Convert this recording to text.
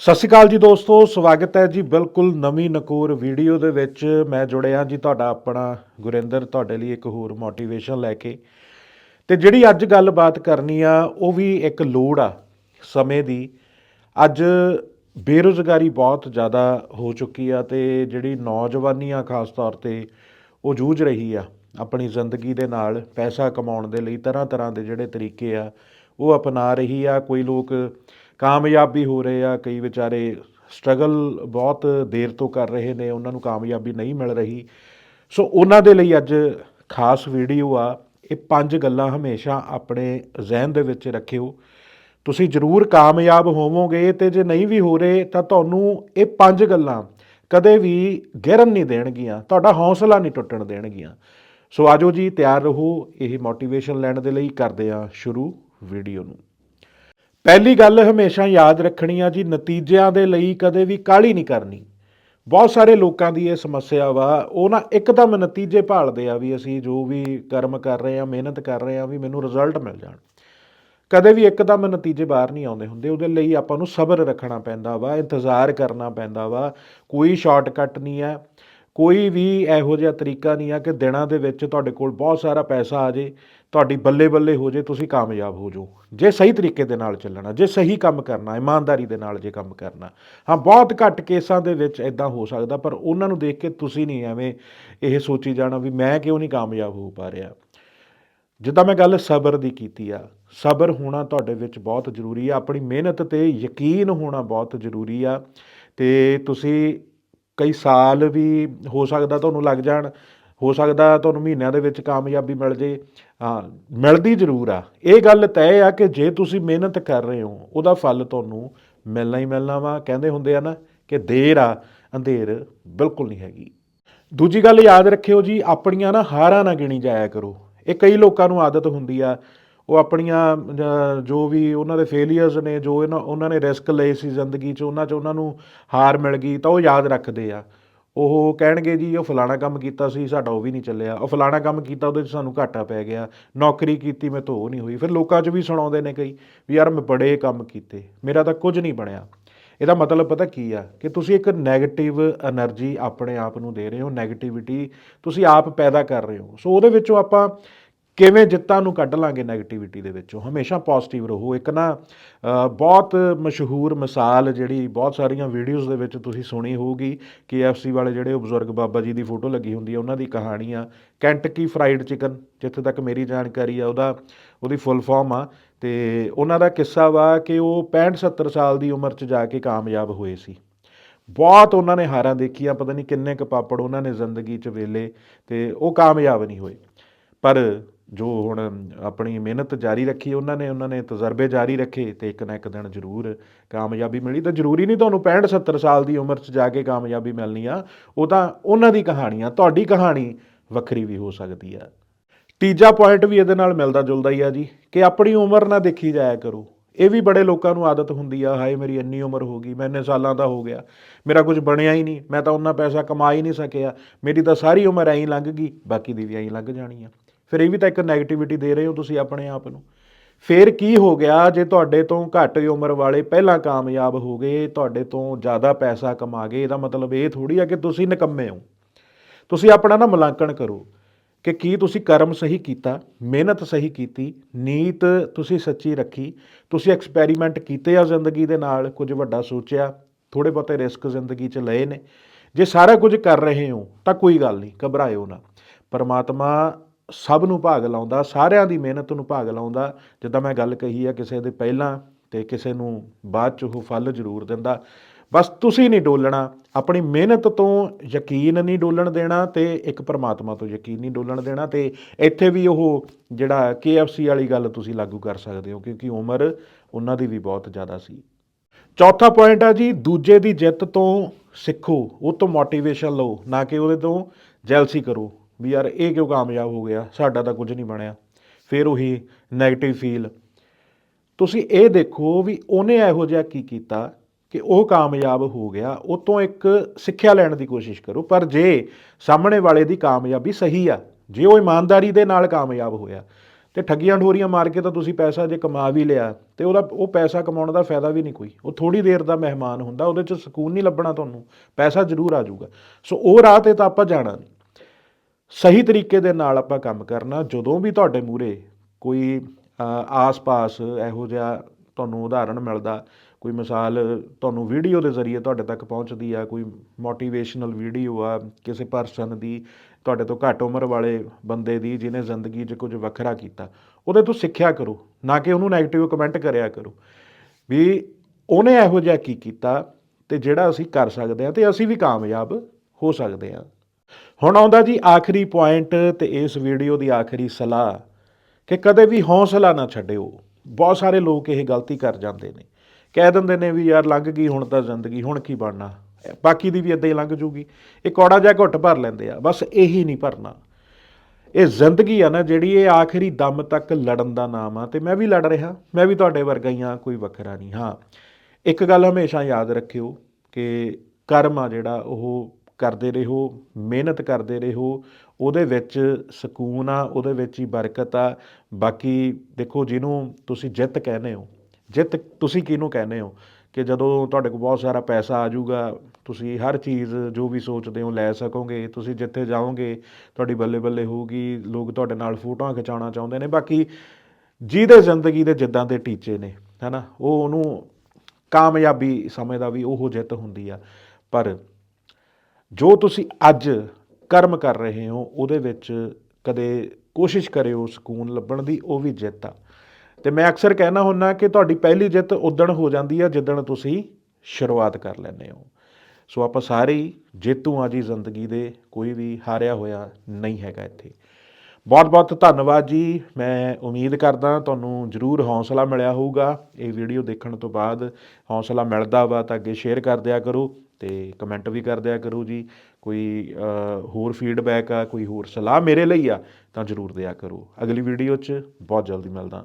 ਸਤਿ ਸ਼੍ਰੀ ਅਕਾਲ ਜੀ ਦੋਸਤੋ, ਸਵਾਗਤ ਹੈ ਜੀ ਬਿਲਕੁਲ ਨਵੀਂ ਨਕੂਰ ਵੀਡੀਓ ਦੇ ਵਿੱਚ। ਮੈਂ ਜੁੜਿਆ ਜੀ ਤੁਹਾਡਾ ਆਪਣਾ ਗੁਰਿੰਦਰ, ਤੁਹਾਡੇ ਲਈ ਇੱਕ ਹੋਰ ਮੋਟੀਵੇਸ਼ਨ ਲੈ ਕੇ। ਤੇ ਜਿਹੜੀ ਅੱਜ ਗੱਲਬਾਤ ਕਰਨੀ ਆ, ਉਹ ਵੀ ਇੱਕ ਲੋੜ ਆ ਸਮੇਂ ਦੀ। ਅੱਜ ਬੇਰੁਜ਼ਗਾਰੀ ਬਹੁਤ ਜ਼ਿਆਦਾ ਹੋ ਚੁੱਕੀ ਆ ਤੇ ਜਿਹੜੀ ਨੌਜਵਾਨੀ ਆ ਖਾਸ ਤੌਰ ਤੇ ਉਹ ਜੂਝ ਰਹੀ ਆ ਆਪਣੀ ਜ਼ਿੰਦਗੀ ਦੇ ਨਾਲ, ਪੈਸਾ ਕਮਾਉਣ ਦੇ ਲਈ ਤਰ੍ਹਾਂ ਤਰ੍ਹਾਂ ਦੇ ਜਿਹੜੇ ਤਰੀਕੇ ਆ, ਉਹ ਅਪਣਾ ਰਹੀ ਆ। ਕੋਈ ਲੋਕ ਕਾਮਯਾਬ ਵੀ ਹੋ ਰਹੇ ਆ, ਕਈ ਵਿਚਾਰੇ ਸਟਰਗਲ ਬਹੁਤ ਦੇਰ ਤੋਂ ਕਰ ਰਹੇ ਨੇ, ਉਹਨਾਂ ਨੂੰ ਕਾਮਯਾਬੀ ਨਹੀਂ ਮਿਲ ਰਹੀ। ਸੋ ਉਹਨਾਂ ਦੇ ਲਈ ਅੱਜ ਖਾਸ ਵੀਡੀਓ ਆ, ਇਹ ਪੰਜ ਗੱਲਾਂ ਹਮੇਸ਼ਾ ਆਪਣੇ ਜ਼ਿਹਨ ਦੇ ਵਿੱਚ ਰੱਖਿਓ। ਤੁਸੀਂ ਜ਼ਰੂਰ ਕਾਮਯਾਬ ਹੋਵੋਗੇ ਤੇ ਜੇ ਨਹੀਂ ਵੀ ਹੋ ਰਹੇ, ਤਾਂ ਤੁਹਾਨੂੰ ਇਹ ਪੰਜ ਗੱਲਾਂ ਕਦੇ ਵੀ ਗਿਰਨ ਨਹੀਂ ਦੇਣਗੀਆਂ, ਤੁਹਾਡਾ ਹੌਸਲਾ ਨਹੀਂ ਟੁੱਟਣ ਦੇਣਗੀਆਂ। ਸੋ ਆਜੋ ਜੀ, ਤਿਆਰ ਰਹੋ, ਇਹ ਮੋਟੀਵੇਸ਼ਨ ਲੈਣ ਦੇ ਲਈ ਕਰਦੇ ਆ ਸ਼ੁਰੂ ਵੀਡੀਓ ਨੂੰ। ਪਹਿਲੀ ਗੱਲ ਹਮੇਸ਼ਾ ਯਾਦ ਰੱਖਣੀ ਆ ਜੀ, ਨਤੀਜਿਆਂ ਦੇ ਲਈ ਕਦੇ ਵੀ ਕਾਹਲੀ ਨਹੀਂ ਕਰਨੀ। ਬਹੁਤ ਸਾਰੇ ਲੋਕਾਂ ਦੀ ਇਹ ਸਮੱਸਿਆ ਵਾ, ਉਹ ਨਾ ਇੱਕਦਮ ਨਤੀਜੇ ਭਾਲਦੇ ਆ ਵੀ ਅਸੀਂ ਜੋ ਵੀ ਕਰਮ ਕਰ ਰਹੇ ਆ, ਮਿਹਨਤ ਕਰ ਰਹੇ ਆ, ਵੀ ਮੈਨੂੰ ਰਿਜ਼ਲਟ ਮਿਲ ਜਾਣ। ਕਦੇ ਵੀ ਇੱਕਦਮ ਨਤੀਜੇ ਬਾਹਰ ਨਹੀਂ ਆਉਂਦੇ ਹੁੰਦੇ, ਉਹਦੇ ਲਈ ਆਪਾਂ ਨੂੰ ਸਬਰ ਰੱਖਣਾ ਪੈਂਦਾ ਵਾ, ਇੰਤਜ਼ਾਰ ਕਰਨਾ ਪੈਂਦਾ ਵਾ, ਕੋਈ ਸ਼ਾਰਟਕਟ ਨਹੀਂ ਹੈ ਕੋਈ ਵੀ ਇਹੋ ਜਿਹਾ ਤਰੀਕਾ ਨਹੀਂ ਆ ਕਿ ਦਿਨਾਂ ਦੇ ਵਿੱਚ ਤੁਹਾਡੇ ਕੋਲ ਬਹੁਤ ਸਾਰਾ ਪੈਸਾ ਆ ਜੇ, ਤੁਹਾਡੀ ਬੱਲੇ ਬੱਲੇ ਹੋ ਜੇ, ਤੁਸੀਂ ਕਾਮਯਾਬ ਹੋ ਜਾਓ। ਜੇ ਸਹੀ ਤਰੀਕੇ ਦੇ ਨਾਲ ਚੱਲਣਾ, ਜੇ ਸਹੀ ਕੰਮ ਕਰਨਾ, ਇਮਾਨਦਾਰੀ ਦੇ ਨਾਲ ਜੇ ਕੰਮ ਕਰਨਾ। ਹਾਂ, ਬਹੁਤ ਘੱਟ ਕੇਸਾਂ ਦੇ ਵਿੱਚ ਇਦਾਂ ਹੋ ਸਕਦਾ, ਪਰ ਉਹਨਾਂ ਨੂੰ ਦੇਖ ਕੇ ਤੁਸੀਂ ਨਹੀਂ ਐਵੇਂ ਇਹ ਸੋਚੀ ਜਾਣਾ ਵੀ ਮੈਂ ਕਿਉਂ ਨਹੀਂ ਕਾਮਯਾਬ ਹੋ ਪਾ ਰਿਹਾ। ਜਿੱਦਾਂ ਮੈਂ ਗੱਲ ਸਬਰ ਦੀ ਕੀਤੀ ਆ, ਸਬਰ ਹੋਣਾ ਤੁਹਾਡੇ ਵਿੱਚ ਬਹੁਤ ਜ਼ਰੂਰੀ ਆ, ਆਪਣੀ ਮਿਹਨਤ ਤੇ ਯਕੀਨ ਹੋਣਾ ਬਹੁਤ ਜ਼ਰੂਰੀ ਆ। ਤੇ ਤੁਸੀਂ ਕਈ ਸਾਲ ਵੀ ਹੋ ਸਕਦਾ ਤੁਹਾਨੂੰ ਲੱਗ ਜਾਣ, ਹੋ ਸਕਦਾ ਤੁਹਾਨੂੰ ਮਹੀਨਿਆਂ ਦੇ ਵਿੱਚ ਕਾਮਯਾਬੀ ਮਿਲ ਜੇ। ਹਾਂ, ਮਿਲਦੀ ਜ਼ਰੂਰ ਆ। ਇਹ ਗੱਲ ਤੈਅ ਆ ਕਿ ਜੇ ਤੁਸੀਂ ਮਿਹਨਤ ਕਰ ਰਹੇ ਹੋ, ਉਹਦਾ ਫਲ ਤੁਹਾਨੂੰ ਮਿਲਣਾ ਹੀ ਮਿਲਣਾ ਵਾ। ਕਹਿੰਦੇ ਹੁੰਦੇ ਆ ਨਾ ਕਿ ਦੇਰ ਆ, ਅੰਧੇਰ ਬਿਲਕੁਲ ਨਹੀਂ ਹੈਗੀ। ਦੂਜੀ ਗੱਲ ਯਾਦ ਰੱਖਿਓ ਜੀ, ਆਪਣੀਆਂ ਨਾ ਹਾਰਾਂ ਨਾ ਗਿਣੀ ਜਾਇਆ ਕਰੋ। ਇਹ ਕਈ ਲੋਕਾਂ ਨੂੰ ਆਦਤ ਹੁੰਦੀ ਆ ਉਹ ਆਪਣੀਆਂ ਜੋ ਵੀ ਉਹਨਾਂ ਦੇ ਫੇਲੀਅਰਸ ਨੇ, ਜੋ ਇਹਨਾਂ, ਉਹਨਾਂ ਨੇ ਰਿਸਕ ਲਏ ਸੀ ਜ਼ਿੰਦਗੀ 'ਚ, ਉਹਨਾਂ 'ਚ ਉਹਨਾਂ ਨੂੰ ਹਾਰ ਮਿਲ ਗਈ, ਤਾਂ ਉਹ ਯਾਦ ਰੱਖਦੇ ਆ। ਉਹ ਕਹਿਣਗੇ ਜੀ, ਉਹ ਫਲਾਣਾ ਕੰਮ ਕੀਤਾ ਸੀ, ਸਾਡਾ ਉਹ ਵੀ ਨਹੀਂ ਚੱਲਿਆ। ਉਹ ਫਲਾਣਾ ਕੰਮ ਕੀਤਾ, ਉਹਦੇ 'ਚ ਸਾਨੂੰ ਘਾਟਾ ਪੈ ਗਿਆ। ਨੌਕਰੀ ਕੀਤੀ, ਮੈਂ ਤੋਂ ਨਹੀਂ ਹੋਈ। ਫਿਰ ਲੋਕਾਂ 'ਚ ਵੀ ਸੁਣਾਉਂਦੇ ਨੇ ਕਈ ਵੀ, ਯਾਰ ਮੈਂ ਬੜੇ ਕੰਮ ਕੀਤੇ, ਮੇਰਾ ਤਾਂ ਕੁਝ ਨਹੀਂ ਬਣਿਆ। ਇਹਦਾ ਮਤਲਬ ਪਤਾ ਕੀ ਆ ਕਿ ਤੁਸੀਂ ਇੱਕ 네ਗੇਟਿਵ એનર્ਜੀ ਆਪਣੇ ਆਪ ਨੂੰ ਦੇ ਰਹੇ ਹੋ 네ਗੇਟਿਵਿਟੀ ਤੁਸੀਂ ਆਪ ਪੈਦਾ ਕਰ ਰਹੇ ਹੋ। ਸੋ ਉਹਦੇ ਵਿੱਚੋਂ ਆਪਾਂ ਕਿਵੇਂ ਜਿੱਤਾਂ ਨੂੰ ਕੱਢ ਲਾਂਗੇ 네ਗੇਟਿਵਿਟੀ ਦੇ ਵਿੱਚੋਂ? ਹਮੇਸ਼ਾ ਪੋਜ਼ਿਟਿਵ ਰਹੋ। ਇੱਕ ਨਾ ਬਹੁਤ ਮਸ਼ਹੂਰ ਮਿਸਾਲ ਜਿਹੜੀ ਬਹੁਤ ਸਾਰੀਆਂ ਵੀਡੀਓਜ਼ ਦੇ ਵਿੱਚ ਤੁਸੀਂ ਸੁਣੀ ਹੋਊਗੀ, KFC ਵਾਲੇ ਜਿਹੜੇ ਉਹ ਬਜ਼ੁਰਗ ਬਾਬਾ ਜੀ ਦੀ ਫੋਟੋ ਲੱਗੀ ਹੁੰਦੀ ਹੈ ਉਹਨਾਂ ਦੀ ਕਹਾਣੀ ਆ ਕੈਂਟਕੀ ਫਰਾਈਡ ਚਿਕਨ ਜਿੱਥੇ ਤੱਕ ਮੇਰੀ ਜਾਣਕਾਰੀ ਆ, ਉਹਦਾ, ਉਹਦੀ ਫੁੱਲ ਫਾਰਮ ਆ। ਤੇ ਉਹਨਾਂ ਦਾ ਕਿੱਸਾ ਵਾ ਕਿ ਉਹ 65 70 ਸਾਲ ਦੀ ਉਮਰ 'ਚ ਜਾ ਕੇ ਕਾਮਯਾਬ ਹੋਏ ਸੀ। ਬਹੁਤ ਉਹਨਾਂ ਨੇ ਹਾਰਾਂ ਦੇਖੀਆਂ, ਪਤਾ ਨਹੀਂ ਕਿੰਨੇ ਕੁ ਪਾਪੜ ਉਹਨਾਂ ਨੇ ਜ਼ਿੰਦਗੀ 'ਚ ਵੇਲੇ ਤੇ ਉਹ ਕਾਮਯਾਬ ਨਹੀਂ ਹੋਏ। ਪਰ ਜੋ ਹੁਣ ਆਪਣੀ ਮਿਹਨਤ ਜਾਰੀ ਰੱਖੀ, ਉਹਨਾਂ ਨੇ ਉਹਨਾਂ ਨੇ ਤਜਰਬੇ ਜਾਰੀ ਰੱਖੇ ਤੇ ਇੱਕ ਨਾ ਇੱਕ ਦਿਨ ਜ਼ਰੂਰ ਕਾਮਯਾਬੀ ਮਿਲੀ। ਤਾਂ ਜ਼ਰੂਰੀ ਨਹੀਂ ਤੁਹਾਨੂੰ 65 70 ਸਾਲ ਦੀ ਉਮਰ 'ਚ ਜਾ ਕੇ ਕਾਮਯਾਬੀ ਮਿਲਣੀ ਆ, ਉਹ ਤਾਂ ਉਹਨਾਂ ਦੀ ਕਹਾਣੀ ਆ, ਤੁਹਾਡੀ ਕਹਾਣੀ ਵੱਖਰੀ ਵੀ ਹੋ ਸਕਦੀ ਆ। ਤੀਜਾ ਪੁਆਇੰਟ ਵੀ ਇਹਦੇ ਨਾਲ ਮਿਲਦਾ ਜੁਲਦਾ ਹੀ ਆ ਜੀ, ਕਿ ਆਪਣੀ ਉਮਰ ਨਾ ਦੇਖੀ ਜਾਇਆ ਕਰੋ। ਇਹ ਵੀ ਬੜੇ ਲੋਕਾਂ ਨੂੰ ਆਦਤ ਹੁੰਦੀ ਆ, ਹਾਏ ਮੇਰੀ ਇੰਨੀ ਉਮਰ ਹੋ ਗਈ, ਮੈਂ ਇੰਨੇ ਸਾਲਾਂ ਦਾ ਹੋ ਗਿਆ, ਮੇਰਾ ਕੁਝ ਬਣਿਆ ਹੀ ਨਹੀਂ, ਮੈਂ ਤਾਂ ਉਹਨਾਂ ਪੈਸਾ ਕਮਾ ਹੀ ਨਹੀਂ ਸਕਿਆ, ਮੇਰੀ ਤਾਂ ਸਾਰੀ ਉਮਰ ਐਂ ਲੰਘ ਗਈ, ਬਾਕੀ ਦੀ ਵੀ ਐਂ ਲੰਘ ਜਾਣੀ ਆ। ਫਿਰ ਇਹ ਵੀ ਤਾਂ ਇੱਕ 네ਗੇਟਿਵਿਟੀ ਦੇ ਰਹੇ ਹੋ ਤੁਸੀਂ ਆਪਣੇ ਆਪ ਨੂੰ। ਫਿਰ ਕੀ ਹੋ ਗਿਆ ਜੇ ਤੁਹਾਡੇ ਤੋਂ ਘੱਟ ਉਮਰ ਵਾਲੇ ਪਹਿਲਾਂ ਕਾਮਯਾਬ ਹੋ ਗਏ, ਤੁਹਾਡੇ ਤੋਂ ਜ਼ਿਆਦਾ ਪੈਸਾ ਕਮਾ ਗਏ, ਇਹਦਾ ਮਤਲਬ ਇਹ ਥੋੜੀ ਆ ਕਿ ਤੁਸੀਂ ਨਿਕੰਮੇ ਹੋ। ਤੁਸੀਂ ਆਪਣਾ ਨਾ ਮੁਲਾਂਕਣ ਕਰੋ ਕਿ ਕੀ ਤੁਸੀਂ ਕਰਮ ਸਹੀ ਕੀਤਾ, ਮਿਹਨਤ ਸਹੀ ਕੀਤੀ, ਨੀਤ ਤੁਸੀਂ ਸੱਚੀ ਰੱਖੀ, ਤੁਸੀਂ ਐਕਸਪੈਰੀਮੈਂਟ ਕੀਤੇ ਆ ਜ਼ਿੰਦਗੀ ਦੇ ਨਾਲ, ਕੁਝ ਵੱਡਾ ਸੋਚਿਆ ਥੋੜੇ ਬਹੁਤੇ ਰਿਸਕ ਜ਼ਿੰਦਗੀ 'ਚ ਲਏ ਨੇ। ਜੇ ਸਾਰਾ ਕੁਝ ਕਰ ਰਹੇ ਹੋ ਤਾਂ ਕੋਈ ਗੱਲ ਨਹੀਂ, ਘਬਰਾਇਓ ਨਾ। ਪਰਮਾਤਮਾ ਸਭ ਨੂੰ ਭਾਗ ਲਾਉਂਦਾ, ਸਾਰਿਆਂ ਦੀ ਮਿਹਨਤ ਨੂੰ ਭਾਗ ਲਾਉਂਦਾ। ਜਿੱਦਾਂ ਮੈਂ ਗੱਲ ਕਹੀ ਆ, ਕਿਸੇ ਦੇ ਪਹਿਲਾਂ ਤੇ ਕਿਸੇ ਨੂੰ ਬਾਅਦ 'ਚ ਉਹ ਫਲ ਜ਼ਰੂਰ ਦਿੰਦਾ। ਬਸ ਤੁਸੀਂ ਨਹੀਂ ਡੋਲਣਾ, ਆਪਣੀ ਮਿਹਨਤ ਤੋਂ ਯਕੀਨ ਨਹੀਂ ਡੋਲਣ ਦੇਣਾ ਤੇ ਇੱਕ ਪਰਮਾਤਮਾ ਤੋਂ ਯਕੀਨ ਨਹੀਂ ਡੋਲਣ ਦੇਣਾ ਤੇ ਇੱਥੇ ਵੀ ਉਹ ਜਿਹੜਾ KFC ਵਾਲੀ ਗੱਲ ਤੁਸੀਂ ਲਾਗੂ ਕਰ ਸਕਦੇ ਹੋ, ਕਿਉਂਕਿ ਉਮਰ ਉਹਨਾਂ ਦੀ ਵੀ ਬਹੁਤ ਜ਼ਿਆਦਾ ਸੀ। ਚੌਥਾ ਪੁਆਇੰਟ ਆ ਜੀ, ਦੂਜੇ ਦੀ ਜਿੱਤ ਤੋਂ ਸਿੱਖੋ, ਉਹ ਤੋਂ ਮੋਟੀਵੇਸ਼ਨ ਲਓ, ਨਾ ਕਿ ਉਹਦੇ ਤੋਂ ਜੈਲਸੀ ਕਰੋ। ਵੀ ਯਾਰ ਇਹ ਕਿਉਂ ਕਾਮਯਾਬ ਹੋ ਗਿਆ? ਸਾਡਾ ਤਾਂ ਕੁਝ ਨਹੀਂ ਬਣਿਆ। ਫਿਰ ਉਹੀ 네ਗੇਟਿਵ ਫੀਲ ਤੁਸੀਂ ਇਹ ਦੇਖੋ ਵੀ ਉਹਨੇ ਇਹੋ ਜਿਹਾ ਕੀ ਕੀਤਾ ਕਿ ਉਹ ਕਾਮਯਾਬ ਹੋ ਗਿਆ। ਉਹ ਤੋਂ ਇੱਕ ਸਿੱਖਿਆ ਲੈਣ ਦੀ ਕੋਸ਼ਿਸ਼ ਕਰੋ, ਪਰ ਜੇ ਸਾਹਮਣੇ ਵਾਲੇ ਦੀ ਕਾਮਯਾਬੀ ਸਹੀ ਆ, ਜੇ ਉਹ ਇਮਾਨਦਾਰੀ ਦੇ ਨਾਲ ਕਾਮਯਾਬ ਹੋਇਆ, ਤੇ ਠੱਗੀਆਂ ਠੋਰੀਆਂ ਮਾਰ ਕੇ ਤਾਂ ਤੁਸੀਂ ਪੈਸਾ ਜੇ ਕਮਾ ਵੀ ਲਿਆ, ਤੇ ਉਹਦਾ ਉਹ ਪੈਸਾ ਕਮਾਉਣ ਦਾ ਫਾਇਦਾ ਵੀ ਨਹੀਂ ਕੋਈ। ਉਹ ਥੋੜੀ ਦੇਰ ਦਾ ਮਹਿਮਾਨ ਹੁੰਦਾ, ਉਹਦੇ 'ਚ ਸਕੂਨ ਨਹੀਂ ਲੱਭਣਾ ਤੁਹਾਨੂੰ, ਪੈਸਾ ਜ਼ਰੂਰ ਆ ਜਾਊਗਾ। ਸੋ ਉਹ ਰਾਹ ਤੇ ਤਾਂ ਆਪਾਂ ਜਾਣਾ ਨਹੀਂ ਸਹੀ ਤਰੀਕੇ ਦੇ ਨਾਲ ਆਪਾਂ ਕੰਮ ਕਰਨਾ, ਜਦੋਂ ਵੀ ਤੁਹਾਡੇ ਮੂਰੇ ਕੋਈ ਆਸ-ਪਾਸ ਇਹੋ ਜਿਹਾ ਤੁਹਾਨੂੰ ਉਦਾਹਰਣ ਮਿਲਦਾ, ਕੋਈ ਮਿਸਾਲ ਤੁਹਾਨੂੰ ਵੀਡੀਓ ਦੇ ਜ਼ਰੀਏ ਤੁਹਾਡੇ ਤੱਕ ਪਹੁੰਚਦੀ ਆ, ਕੋਈ ਮੋਟੀਵੇਸ਼ਨਲ ਵੀਡੀਓ ਆ, ਕਿਸੇ ਪਰਸਨ ਦੀ, ਤੁਹਾਡੇ ਤੋਂ ਘੱਟ ਉਮਰ ਵਾਲੇ ਬੰਦੇ ਦੀ ਜਿਹਨੇ ਜ਼ਿੰਦਗੀ 'ਚ ਕੁਝ ਵੱਖਰਾ ਕੀਤਾ, ਉਹਦੇ ਤੋਂ ਸਿੱਖਿਆ ਕਰੋ, ਨਾ ਕਿ ਉਹਨੂੰ 네ਗੇਟਿਵ ਕਮੈਂਟ ਕਰਿਆ ਕਰੋ। ਵੀ ਉਹਨੇ ਇਹੋ ਜਿਹਾ ਕੀ ਕੀਤਾ ਤੇ ਜਿਹੜਾ ਅਸੀਂ ਕਰ ਸਕਦੇ ਹਾਂ ਤੇ ਅਸੀਂ ਵੀ ਕਾਮਯਾਬ ਹੋ ਸਕਦੇ ਹਾਂ ਹੁਣ ਆਉਂਦਾ ਜੀ ਆਖਰੀ ਪੁਆਇੰਟ ਤੇ ਇਸ ਵੀਡੀਓ ਦੀ ਆਖਰੀ ਸਲਾਹ ਕਿ ਕਦੇ ਵੀ ਹੌਸਲਾ ਨਾ ਛੱਡਿਓ। ਬਹੁਤ ਸਾਰੇ ਲੋਕ ਇਹ ਗਲਤੀ ਕਰ ਜਾਂਦੇ ਨੇ। ਕਹਿ ਦਿੰਦੇ ਨੇ ਵੀ ਯਾਰ ਲੰਘ ਗਈ, ਹੁਣ ਤਾਂ ਜ਼ਿੰਦਗੀ, ਹੁਣ ਕੀ ਬਣਨਾ? ਬਾਕੀ ਦੀ ਵੀ ਇਦਾਂ ਹੀ ਲੰਘ ਜੂਗੀ। ਇਹ ਕੌੜਾ ਜਿਹਾ ਘੁੱਟ ਭਰ ਲੈਂਦੇ ਆ। ਬਸ ਇਹੀ ਨਹੀਂ ਭਰਨਾ। ਇਹ ਜ਼ਿੰਦਗੀ ਆ ਨਾ ਜਿਹੜੀ ਇਹ ਆਖਰੀ ਦਮ ਤੱਕ ਲੜਨ ਦਾ ਨਾਮ ਆ ਤੇ ਮੈਂ ਵੀ ਲੜ ਰਿਹਾ। ਮੈਂ ਵੀ ਤੁਹਾਡੇ ਵਰਗਾ ਹੀ ਆ, ਕੋਈ ਵੱਖਰਾ ਨਹੀਂ। ਹਾਂ, ਇੱਕ ਗੱਲ ਹਮੇਸ਼ਾ ਯਾਦ ਰੱਖਿਓ ਕਿ ਕਰਮ ਆ ਜਿਹੜਾ, ਉਹ ਕਰਦੇ ਰਹੋ, ਮਿਹਨਤ ਕਰਦੇ ਰਹੋ, ਉਹਦੇ ਵਿੱਚ ਸਕੂਨ ਆ, ਉਹਦੇ ਵਿੱਚ ਹੀ ਬਰਕਤ ਆ। ਬਾਕੀ ਦੇਖੋ ਜਿਹਨੂੰ ਤੁਸੀਂ ਜਿੱਤ ਕਹਿੰਦੇ ਹੋ, ਜਿੱਤ ਤੁਸੀਂ ਕਿਹਨੂੰ ਕਹਿੰਦੇ ਹੋ? ਕਿ ਜਦੋਂ ਤੁਹਾਡੇ ਕੋਲ ਬਹੁਤ ਸਾਰਾ ਪੈਸਾ ਆ ਜਾਊਗਾ, ਤੁਸੀਂ ਹਰ ਚੀਜ਼ ਜੋ ਵੀ ਸੋਚਦੇ ਹੋ ਲੈ ਸਕੋਗੇ, ਤੁਸੀਂ ਜਿੱਥੇ ਜਾਓਗੇ, ਤੁਹਾਡੀ ਬੱਲੇ ਬੱਲੇ ਹੋਊਗੀ, ਲੋਕ ਤੁਹਾਡੇ ਨਾਲ ਫੋਟੋਆਂ ਖਿਚਾਉਣਾ ਚਾਹੁੰਦੇ ਨੇ। ਬਾਕੀ ਜਿਹਦੇ ਜ਼ਿੰਦਗੀ ਦੇ ਜਿੱਦਾਂ ਦੇ ਟੀਚੇ ਨੇ, ਹਨਾ, ਉਹ ਉਹਨੂੰ ਕਾਮਯਾਬੀ ਸਮੇਂ ਦਾ ਵੀ ਉਹ ਜਿੱਤ ਹੁੰਦੀ ਆ। ਪਰ ਜੋ ਤੁਸੀਂ ਅੱਜ ਕਰਮ ਕਰ ਰਹੇ ਹੋ, ਉਹਦੇ ਵਿੱਚ ਕਦੇ ਕੋਸ਼ਿਸ਼ ਕਰਿਓ ਸਕੂਨ ਲੱਭਣ ਦੀ, ਉਹ ਵੀ ਜਿੱਤ ਆ। ਤੇ ਮੈਂ ਅਕਸਰ ਕਹਿਣਾ ਹੁੰਦਾ ਕਿ ਤੁਹਾਡੀ ਪਹਿਲੀ ਜਿੱਤ ਉਦਣ ਹੋ ਜਾਂਦੀ ਆ, ਜਿੱਦਣ ਤੁਸੀਂ ਸ਼ੁਰੂਆਤ ਕਰ ਲੈਂਦੇ ਹੋ। ਸੋ ਆਪਾਂ ਸਾਰੇ ਹੀ ਜੇਤੂ ਆ ਜੀ ਜ਼ਿੰਦਗੀ ਦੇ ਕੋਈ ਵੀ ਹਾਰਿਆ ਹੋਇਆ ਨਹੀਂ ਹੈਗਾ ਇੱਥੇ। ਬਹੁਤ ਬਹੁਤ ਧੰਨਵਾਦ ਜੀ। ਮੈਂ ਉਮੀਦ ਕਰਦਾ ਤੁਹਾਨੂੰ ਜਰੂਰ ਹੌਸਲਾ ਮਿਲਿਆ ਹੋਊਗਾ। ਇਹ ਵੀਡੀਓ ਦੇਖਣ ਤੋਂ ਬਾਅਦ ਹੌਸਲਾ ਮਿਲਦਾ ਵਾ ਤਾਂ ਅੱਗੇ ਸ਼ੇਅਰ ਕਰ ਦਿਆ ਕਰੋ ਤੇ ਕਮੈਂਟ ਵੀ ਕਰ ਦਿਆ ਕਰੋ ਜੀ। ਕੋਈ ਹੋਰ ਫੀਡਬੈਕ ਆ, ਕੋਈ ਹੋਰ ਸਲਾਹ ਮੇਰੇ ਲਈ ਆ ਤਾਂ ਜਰੂਰ ਦਿਆ ਕਰੋ। ਅਗਲੀ ਵੀਡੀਓ 'ਚ ਬਹੁਤ ਜਲਦੀ ਮਿਲਦਾ।